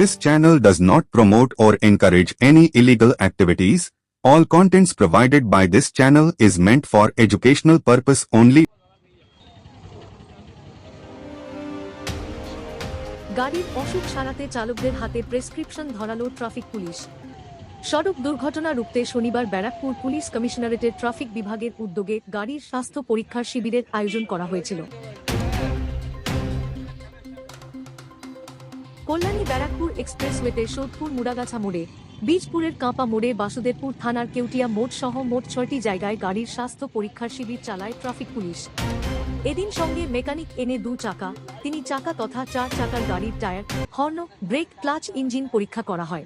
This channel does not promote or encourage any illegal activities. All contents provided by this channel is meant for educational purpose only. গাড়ির অসুখ সারাতে চালকদের হাতে prescription ধরালো traffic police সড়ক দুর্ঘটনা রুখতে শনিবার ব্যারাকপুর পুলিশ কমিশনারেটের ট্রাফিক বিভাগের উদ্যোগে গাড়ির স্বাস্থ্য পরীক্ষার শিবিরের আয়োজন করা হয়েছিল কল্যাণী ব্যারাকপুর এক্সপ্রেসওয়েতে সোদপুর মুড়াগাছা মোড়ে, বীজপুরের কাঁপা মোড়ে বাসুদেবপুর থানার কেউটিয়া মোড় সহ মোট ছয়টি জায়গায় গাড়ির স্বাস্থ্য পরীক্ষার শিবির চালায় ট্রাফিক পুলিশ। এদিন সঙ্গে মেকানিক এনে দু চাকা, তিনি চাকা তথা চার চাকার গাড়ির tyre, horn, brake, clutch engine পরীক্ষা করা হয়।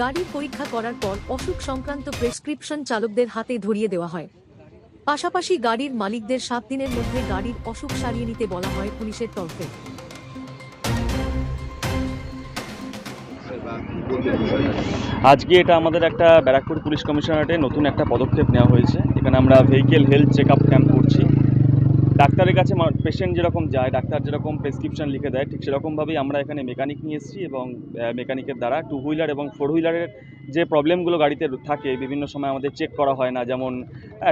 গাড়ির পরীক্ষা করার পর অসুখ সংক্রান্ত প্রেসক্রিপশন চালকদের হাতে ধরিয়ে দেওয়া হয়। পাশাপাশি গাড়ির মালিকদের সাত দিনের মধ্যে গাড়ির অসুখ সারিয়ে নিতে বলা হয় পুলিশের তরফে। আজকে এটা আমাদের একটা ব্যারাকপুর পুলিশ কমিশনারেটে নতুন একটা পদক্ষেপ নেওয়া হয়েছে। এখানে আমরা vehicle health check up camp করছি। ডাক্তারের কাছে পেশেন্ট যেরকম যায়, ডাক্তার যেরকম প্রেসক্রিপশন লিখে দেয়, ঠিক সেরকমভাবেই আমরা এখানে মেকানিক নিয়ে এসেছি এবং মেকানিকের দ্বারা টু হুইলার এবং ফোর হুইলারের যে প্রবলেমগুলো গাড়িতে থাকে, বিভিন্ন সময় আমাদের চেক করা হয় না, যেমন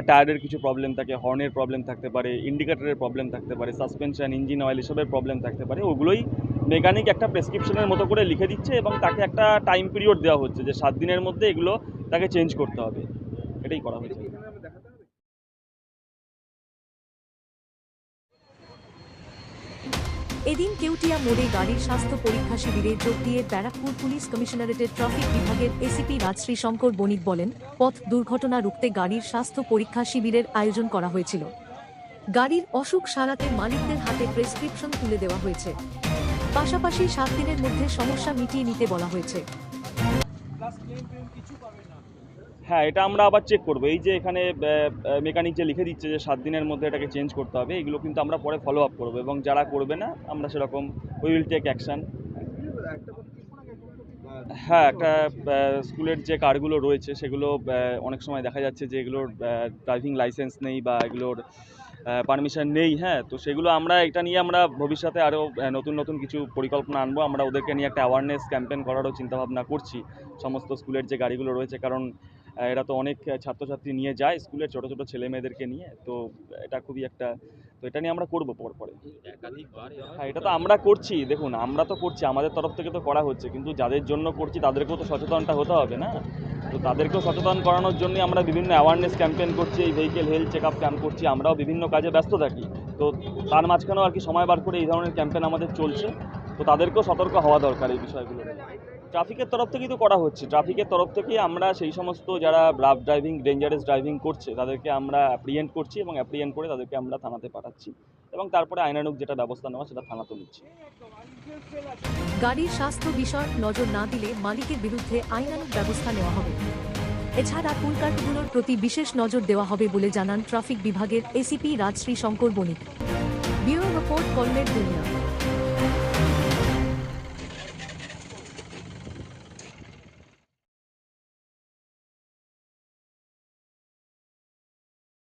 টায়ারের কিছু প্রবলেম থাকে হর্নের প্রবলেম থাকতে পারে ইন্ডিকেটরের প্রবলেম থাকতে পারে সাসপেনশন ইঞ্জিন অয়েল এসবের প্রবলেম থাকতে পারে, ওগুলোই মেকানিক একটা প্রেসক্রিপশনের মতো করে লিখে দিচ্ছে এবং তাকে একটা টাইম পিরিয়ড দেওয়া হচ্ছে যে সাত দিনের মধ্যে এগুলো তাকে চেঞ্জ করতে হবে। এটাই করা হয়েছে। এদিন কেউটিয়া মোড়ে গাড়ির স্বাস্থ্য পরীক্ষা শিবিরে যোগ দিয়ে ব্যারাকপুর পুলিশ কমিশনারেটের ট্রাফিক বিভাগের এসিপি রাজশ্রী শঙ্কর বণিক বলেন, পথ দুর্ঘটনা রুখতে গাড়ির স্বাস্থ্য পরীক্ষা শিবিরের আয়োজন করা হয়েছিল। গাড়ির অসুখ সারাতে মালিকদের হাতে প্রেসক্রিপশন তুলে দেওয়া হয়েছে। পাশাপাশি সাত দিনের মধ্যে সমস্যা মিটিয়ে নিতে বলা হয়েছে। হ্যাঁ এটা আমরা আবার চেক করব। এই যে এখানে মেকানিক যে লিখে দিচ্ছে যে সাত দিনের মধ্যে এটাকে চেঞ্জ করতে হবে, এগুলো কিন্তু আমরা পরে ফলো আপ করব এবং যারা করবে না, আমরা সেরকম উই উইল টেক অ্যাকশান হ্যাঁ একটা স্কুলের যে কারগুলো রয়েছে, সেগুলো অনেক সময় দেখা যাচ্ছে যে এগুলোর ড্রাইভিং লাইসেন্স নেই বা এগুলোর পারমিশন নেই হ্যাঁ তো সেগুলো আমরা, এটা নিয়ে আমরা ভবিষ্যতে আরও নতুন নতুন কিছু পরিকল্পনা আনব। আমরা ওদেরকে নিয়ে একটা অ্যাওয়ারনেস ক্যাম্পেন করারও চিন্তাভাবনা করছি, সমস্ত স্কুলের যে গাড়িগুলো রয়েছে, কারণ এরা তো অনেক ছাত্রছাত্রী নিয়ে যায় স্কুলের ছোটো ছোটো ছেলে মেয়েদেরকে নিয়ে, তো এটা খুবই একটা, তো এটা নিয়ে আমরা করব পর পরে। হ্যাঁ এটা তো আমরা করছি, দেখুন, আমরা তো করছি, আমাদের তরফ থেকে তো করা হচ্ছে, কিন্তু যাদের জন্য করছি তাদেরকেও তো সচেতনটা হতে হবে না। তো তাদেরকেও সচেতন করানোর জন্যই আমরা বিভিন্ন অ্যাওয়ারনেস ক্যাম্পেইন করছি, এই vehicle health check up camp করছি, আমরাও বিভিন্ন কাজে ব্যস্ত থাকি। তো তার মাঝখানেও আর কি সময় বার করে এই ধরনের ক্যাম্পেইন আমাদের চলছে, তো তাদেরকেও সতর্ক হওয়া দরকার এই বিষয়গুলো ট্রাফিকের তরফ থেকেই তো করা হচ্ছে। ট্রাফিকের তরফ থেকেই আমরা সেই সমস্ত যারা রাফ ড্রাইভিং, ডেঞ্জারাস ড্রাইভিং করছে, তাদেরকে আমরা অ্যাপ্রিয়েন্ট করছি এবং অ্যাপ্রিয়েন্ট করে তাদেরকে আমরা থানাতে পাঠাচ্ছি এবং তারপরে আইনানুগ যেটা ব্যবস্থা নেওয়া সেটা থানাতে নিচ্ছি। গাড়ির স্বাস্থ্য বিষয়ক নজর না দিলে মালিকের বিরুদ্ধে আইনানুগ ব্যবস্থা নেওয়া হবে। এছাড়া কুলকার্টগুলোর প্রতি বিশেষ নজর দেওয়া হবে বলে জানান ট্রাফিক বিভাগের ACP Rajashree Shankar Banik. Bureau report কলমের দুনিয়া।